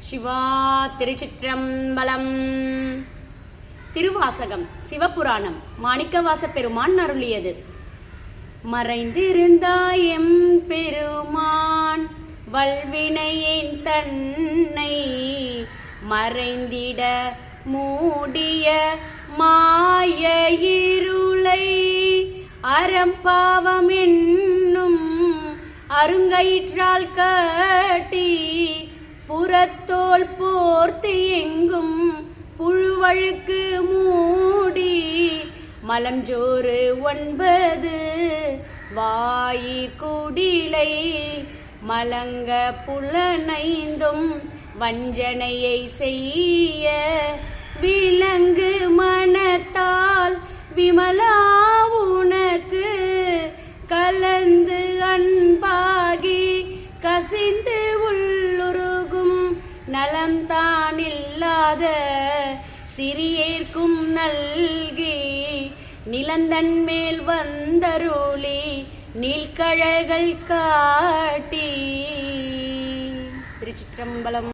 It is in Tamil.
சிவா திருச்சிற்றம்பலம் திருவாசகம் சிவபுராணம் மாணிக்கவாச பெருமான் அருளியது. மறைந்திருந்தாயம் பெருமான் வல்வினையின் தன்னை மறைந்திட மூடிய மாய இருளை அறம்பாவம் என்னும் அருங்கயிற்றால் கட்டி புறத்தோல் போர்த்து எங்கும் புழுவழுக்கு மூடி மலஞ்சோறு ஒன்பது வாயி குடிலை மலங்க புலனைந்தும் வஞ்சனையை செய்ய விலங்கு மனத்தால் விமலா நான் இல்லாத சிறியேற்கும் நல்கி நிலந்தன் மேல் வந்தருளி நீழ்கழகள் காட்டி. திருச்சிற்றம்பலம்